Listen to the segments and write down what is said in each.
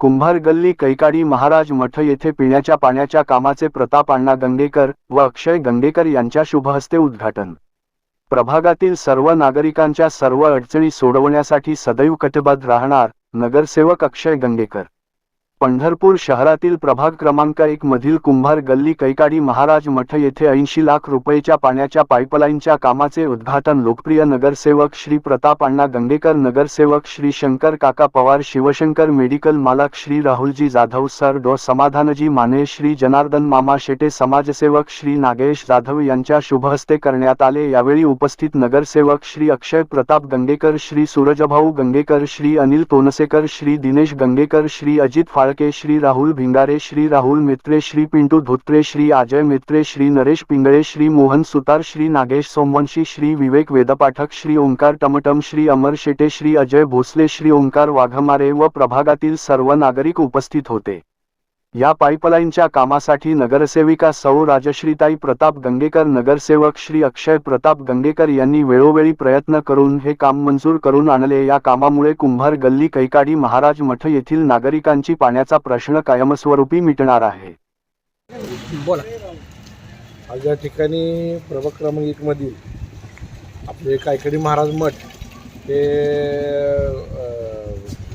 कुंभार गल्ली कैकाडी महाराज मठ येथे पिण्याच्या पाण्याच्या कामाचे प्रताप अण्णा गंगेकर व अक्षय गंगेकर यांच्या शुभहस्ते उद्घाटन. प्रभागातील सर्व नागरिकांच्या सर्व अडचणी सोडवण्यासाठी सदैव कटिबद्ध राहणार नगरसेवक अक्षय गंगेकर. पंढरपूर शहरातील प्रभाग क्रमांक एक मधील कुंभार गल्ली कैकाडी महाराज मठ येथे ऐंशी लाख रुपयेच्या पाण्याच्या पाईपलाईनच्या कामाचे उद्घाटन लोकप्रिय नगरसेवक श्री प्रताप अण्णा गंगेकर नगरसेवक श्री शंकर काका पवार शिवशंकर मेडिकल मालक श्री राहुलजी जाधव सर डो समाधानजी माने श्री जनार्दन मामा शेटे समाजसेवक श्री नागेश जाधव यांच्या शुभहस्ते करण्यात आले. यावेळी उपस्थित नगरसेवक श्री अक्षय प्रताप गंगेकर श्री सूरजभाऊ गंगेकर श्री अनिल तोनसेकर श्री दिनेश गंगेकर श्री अजित फाळ फाळके श्री राहुल भिंगारे श्री राहुल मित्रे श्री पिंटू धोत्रे श्री अजय मित्रे श्री नरेश पिंगळे श्री मोहन सुतार श्री नागेश सोमवंशी श्री विवेक वेदपाठक श्री ओंकार टमटम श्री अमर शेटे श्री अजय भोसले श्री ओंकार वाघमारे व प्रभागातील सर्व नागरिक उपस्थित होते. या पाईपलाईनच्या कामासाठी नगरसेविका सौ राजश्रीताई प्रताप गंगेकर नगरसेवक श्री अक्षय प्रताप गंगेकर यांनी वेळोवेळी प्रयत्न करून हे काम मंजूर करून आणले. या कामामुळे कुंभार गल्ली कैकाडी महाराज मठ येथील नागरिकांची पाण्याचा प्रश्न कायमस्वरूपी मिटणार आहे. बोला. आज या ठिकाणी प्रभाग क्रमांक एकमधील आपले कायकडी महाराज मठ हे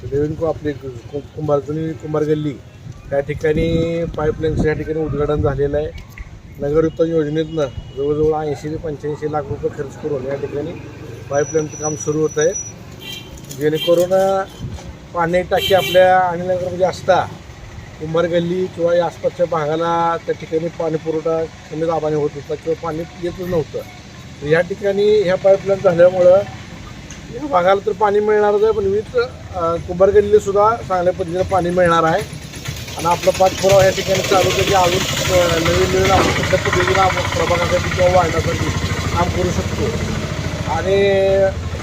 रेव्हेन्यू आपले कुंभार जुनी कुंभार गल्ली त्या ठिकाणी पाईपलाईनचं या ठिकाणी उद्घाटन झालेलं आहे. नगर उत्तम योजनेतनं जवळजवळ ऐंशी ते पंच्याऐंशी लाख रुपये खर्च करून या ठिकाणी पाईपलाईनचं काम सुरू होत आहे जेणेकरून पाणी टाकी आपल्या आणि नगरमध्ये असता कुंभार गल्ली किंवा या आसपासच्या भागाला त्या ठिकाणी पाणी पुरवठा कमी दाबाने होत होता किंवा पाणी येतच नव्हतं. तर या ठिकाणी ह्या पाईपलाईन झाल्यामुळं या भागाला तर पाणी मिळणारच आहे पण वीज कुंभार गल्लीसुद्धा चांगल्या पद्धतीनं पाणी मिळणार आहे. आणि आपला पाठपुरावा या ठिकाणी चालू होतं की म्हणजे अजून नवीन नवीन आपण कुठल्या पद्धतीनं आपण प्रभागासाठी किंवा वाढण्यासाठी काम करू शकतो. आणि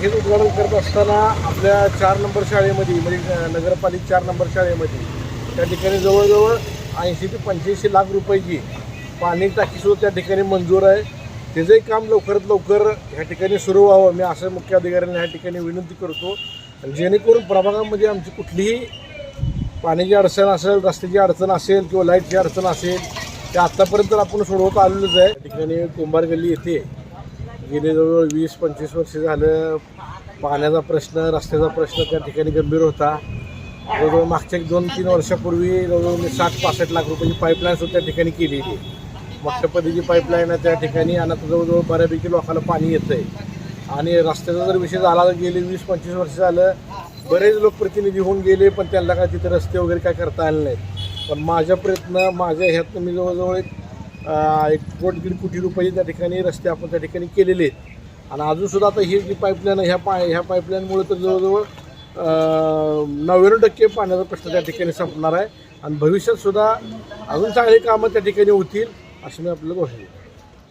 हेच उद्घाटन करत असताना आपल्या चार नंबर शाळेमध्ये म्हणजे नगरपालिका चार नंबर शाळेमध्ये त्या ठिकाणी जवळजवळ ऐंशी ते पंच्याऐंशी लाख रुपयाची पाणी टाकीसुद्धा त्या ठिकाणी मंजूर आहे. त्याचंही काम लवकरात लवकर ह्या ठिकाणी सुरू व्हावं. मी असं मुख्य अधिकाऱ्यांना ह्या ठिकाणी विनंती करतो. जेणेकरून प्रभागामध्ये आमची कुठलीही पाण्याची अडचण असेल रस्त्याची अडचण असेल किंवा लाईटची अडचण असेल ते आत्तापर्यंत आपण सोडवत आलेलंच आहे. त्या ठिकाणी कुंभार गल्ली येथे गेले जवळजवळ वीस पंचवीस वर्ष झालं. पाण्याचा प्रश्न रस्त्याचा प्रश्न त्या ठिकाणी गंभीर होता. जवळजवळ मागच्या एक दोन तीन वर्षापूर्वी जवळजवळ मी साठ पासष्ट लाख रुपयाची पाईपलाईन सुद्धा त्या ठिकाणी केलेली. मोठ्या पद्धतीची पाईपलाईन आहे त्या ठिकाणी आणि आता जवळजवळ बऱ्यापैकी लोकांना पाणी येतं आहे आणि रस्त्याचा जर विषय झाला तर गेले वीस पंचवीस वर्ष झालं. बरेच लोकप्रतिनिधी होऊन गेले पण त्यांना काय तिथे रस्ते वगैरे काय करता आले नाहीत. पण माझ्या प्रयत्न माझ्या ह्यातनं मी जवळजवळ एक एक कोट दीड कोटी रुपये त्या ठिकाणी रस्ते आपण त्या ठिकाणी केलेले आहेत. आणि अजूनसुद्धा आता ही जी पाईपलाईन ह्या पाय ह्या पाईपलाईनमुळे तर जवळजवळ नव्याण्णव टक्के पाण्याचा प्रश्न त्या ठिकाणी संपणार आहे. आणि भविष्यातसुद्धा अजून चांगली कामं त्या ठिकाणी होतील असं मी आपल्याला घोषणा